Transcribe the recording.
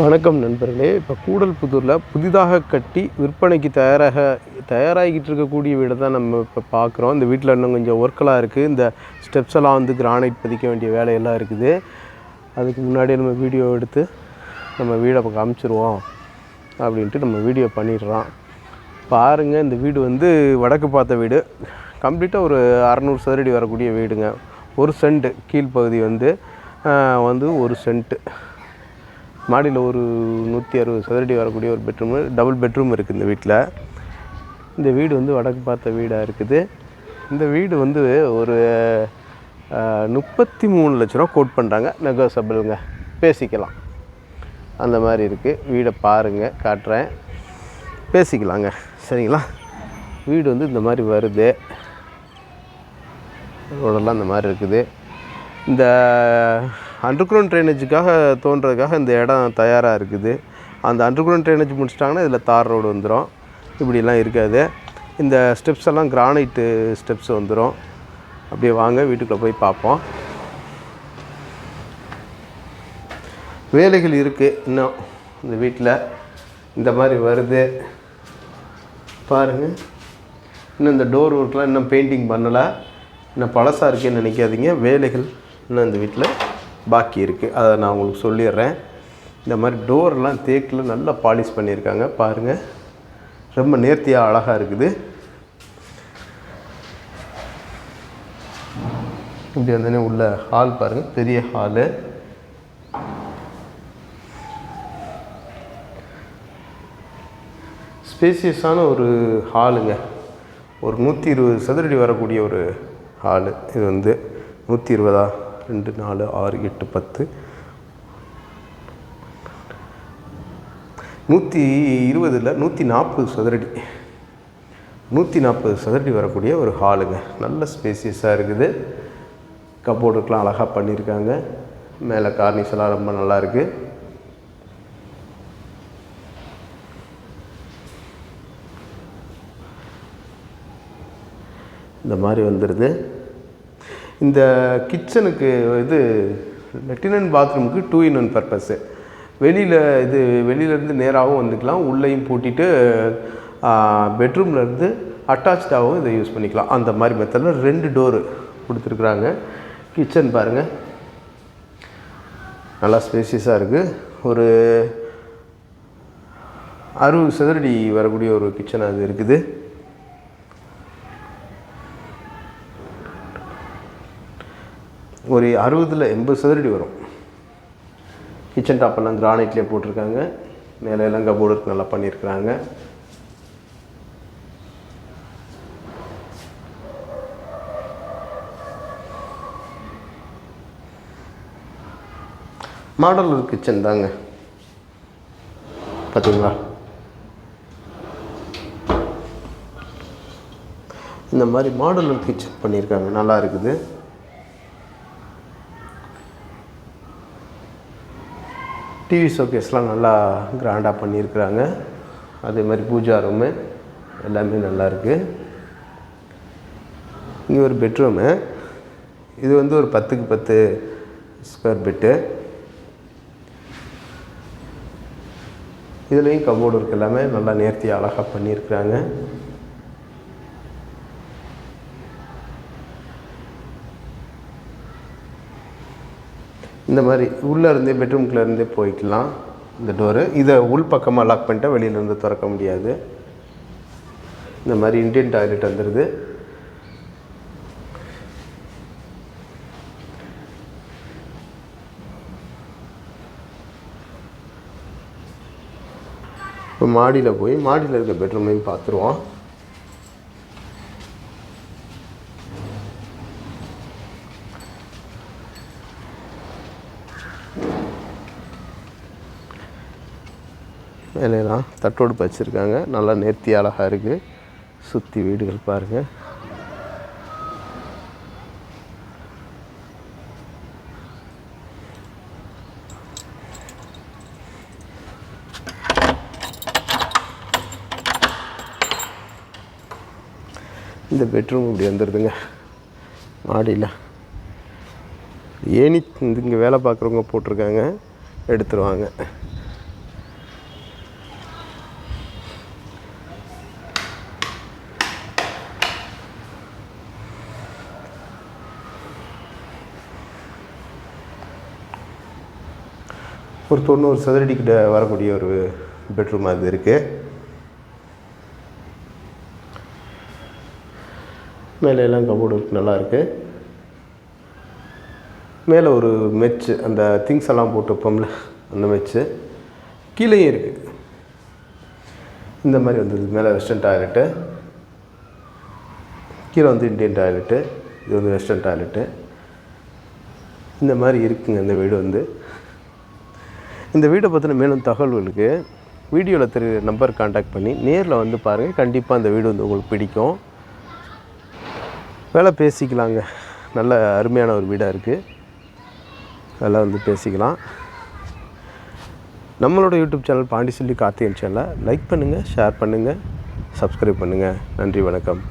வணக்கம் நண்பர்களே. இப்போ கூடல்புதூரில் புதிதாக கட்டி விற்பனைக்கு தயாராக தயாராகிக்கிட்டு இருக்கக்கூடிய வீடை தான் நம்ம இப்போ பார்க்குறோம் இந்த வீட்டில் இன்னும் கொஞ்சம் ஒர்க்கெலாம் இருக்குது இந்த ஸ்டெப்ஸ் எல்லாம் வந்து கிரானைட் பதிக்க வேண்டிய வேலையெல்லாம் இருக்குது. அதுக்கு முன்னாடி நம்ம வீடியோ எடுத்து நம்ம வீடை இப்போ காமிச்சிருவோம் அப்படின்ட்டு நம்ம வீடியோ பண்ணிடுறோம். பாருங்கள் இந்த வீடு வந்து வடக்கு பார்த்த வீடு. கம்ப்ளீட்டாக ஒரு அறநூறு சதுரடி வரக்கூடிய வீடுங்க. ஒரு சென்ட் கீழ்ப்பகுதி வந்து வந்து ஒரு சென்ட்டு மாடியில் ஒரு நூற்றி அறுபது சதுரடி வரக்கூடிய ஒரு பெட்ரூமு டபுள் பெட்ரூம் இருக்குது இந்த வீட்டில். இந்த வீடு வந்து வடக்கு பார்த்த வீடாக இருக்குது. இந்த வீடு வந்து ஒரு முப்பத்தி மூணு லட்ச ரூபா கோட் பண்ணுறாங்க நெகோசபிளுங்க. பேசிக்கலாம். அந்த மாதிரி இருக்குது. வீடை பாருங்கள் காட்டுறேன். பேசிக்கலாங்க. சரிங்களா? வீடு வந்து இந்த மாதிரி வருது. ரோடெல்லாம் இந்த மாதிரி இருக்குது. இந்த அண்டர் கிரவுண்ட் ட்ரைனேஜுக்காக தோன்றதுக்காக இந்த இடம் தயாராக இருக்குது. அந்த அண்டர் கிரவுண்ட் ட்ரைனேஜ் முடிச்சிட்டாங்கன்னா இதில் தார் ரோடு வந்துடும் இப்படிலாம் இருக்காது. இந்த ஸ்டெப்ஸ் எல்லாம் கிரானைட்டு ஸ்டெப்ஸ் வந்துடும் அப்படியே வாங்க வீட்டுக்குள்ளே போய் பார்ப்போம். வேலைகள் இருக்குது இன்னும். இந்த வீட்டில் இந்த மாதிரி வருது. பாருங்கள் இன்னும் இந்த டோர் ஒர்க்லாம் இன்னும் பெயிண்டிங் பண்ணலை. இன்னும் பழசாக இருக்கேன்னு நினைக்காதீங்க. வேலைகள் இன்னும் இந்த வீட்டில் பாக்கி இருக்குது அதை நான் உங்களுக்கு சொல்லிடுறேன். இந்த மாதிரி டோர்லாம் தேக்கில் நல்லா பாலிஷ் பண்ணியிருக்காங்க. பாருங்கள் ரொம்ப நேர்த்தியாக அழகாக இருக்குது. இப்படி வந்தோடனே உள்ள ஹால் பாருங்கள் பெரிய ஹாலு ஸ்பேசியஸான ஒரு ஹாலுங்க ஒரு நூற்றி இருபது சதுரடி வரக்கூடிய ஒரு ஹாலு இது வந்து நூற்றி இருபதா? ரெண்டு நாலு ஆறு எட்டு பத்து. நூற்றி இருபதில் நூற்றி நாற்பது சதுரடி. நூற்றி நாற்பது சதுரடி வரக்கூடிய ஒரு ஹாலுங்க. நல்ல ஸ்பேசியஸாக இருக்குது. கப்போர்டுக்கெலாம் அழகாக பண்ணியிருக்காங்க. மேலே கார்னிஸ் எல்லாம் ரொம்ப நல்லா இருக்குது இந்த மாதிரி வந்துடுது இந்த கிச்சனுக்கு இது லெட்டினன் பாத்ரூமுக்கு டூ இன் ஒன் பர்பஸ்ஸு வெளியில் இது வெளியிலேருந்து நேராகவும் வந்துக்கலாம் உள்ளேயும் பூட்டிட்டு பெட்ரூம்லேருந்து அட்டாச்சாகவும் இதை யூஸ் பண்ணிக்கலாம். அந்த மாதிரி மெத்தடில் ரெண்டு டோரு கொடுத்துருக்குறாங்க. கிச்சன் பாருங்கள் நல்லா ஸ்பேசியஸாக இருக்குது ஒரு அறுபது சதுரடி வரக்கூடிய ஒரு கிச்சன் அது இருக்குது. ஒரு அறுபதில் எண்பது சதுரடி வரும். கிச்சன் டாப்பெல்லாம் கிரானைட்லேயே போட்டிருக்காங்க. மேலே எல்லாம் கபோர்டு நல்லா பண்ணியிருக்கிறாங்க. மாடலர் கிச்சன் தாங்க. பார்த்தீங்களா இந்த மாதிரி மாடலர் கிச்சன் பண்ணியிருக்காங்க. நல்லா இருக்குது. டிவி ஷோகேஸ்லாம் நல்லா கிராண்டாக பண்ணியிருக்கிறாங்க. அதே மாதிரி பூஜா ரூமு எல்லாமே நல்லாயிருக்கு இங்கே ஒரு பெட்ரூமு இது வந்து ஒரு பத்துக்கு பத்து ஸ்கொயர் பிட்டு இதுலேயும் கபோர்டு இருக்கு எல்லாமே நல்லா நேர்த்தியாக அழகாக பண்ணியிருக்கிறாங்க. இந்த மாதிரி உள்ளே இருந்தே பெட்ரூம்குள்ளே இருந்தே போய்க்கலாம் இந்த டோரு இதை உள் பக்கமாக லாக் பண்ணிட்டா வெளியிலேருந்து திறக்க முடியாது. இந்த மாதிரி இண்டியன் டாய்லெட் வந்துடுது இப்போ மாடியில் போய் மாடியில் இருக்க பெட்ரூம்லையும் பார்த்துருவோம். இலையெல்லாம் தட்டோடு வச்சுருக்காங்க. நல்லா நேர்த்தி அழகாக இருக்குது சுற்றி வீடுகள் பாருங்கள் இந்த பெட்ரூம் இப்படி வந்துடுதுங்க மாடியில். ஏனி இங்கே வேலை பார்க்குறவங்க போட்டிருக்காங்க. எடுத்துருவாங்க. ஒரு தொண்ணூறு சதுரடி கிட்ட வரக்கூடிய ஒரு பெட்ரூம் அது இருக்குது மேலே எல்லாம் கபோர்டு நல்லா இருக்குது மேலே ஒரு மெச்சு அந்த திங்ஸ் எல்லாம் போட்டு வைப்போம்ல அந்த மெச்சு கீழேயும் இருக்குது இந்த மாதிரி வந்தது. மேலே வெஸ்டர்ன் டாய்லெட்டு கீழே வந்து இந்தியன் டாய்லெட்டு இது வந்து வெஸ்டர்ன் டாய்லெட்டு இந்த மாதிரி இருக்குங்க இந்த வீடு வந்து. இந்த வீடை பற்றின மேலும் தகவல்களுக்கு வீடியோவில் தெரிய நம்பர் காண்டாக்ட் பண்ணி நேரில் வந்து பாருங்கள் கண்டிப்பாக அந்த வீடு வந்து உங்களுக்கு பிடிக்கும். வேலை பேசிக்கலாங்க. நல்ல அருமையான ஒரு வீடாக இருக்குது அதெல்லாம் வந்து பேசிக்கலாம். நம்மளோட யூடியூப் சேனல் பாண்டிச்செல்வி கார்த்திகன் சேனலை லைக் பண்ணுங்கள் ஷேர் பண்ணுங்கள் சப்ஸ்கிரைப் பண்ணுங்கள் நன்றி வணக்கம்.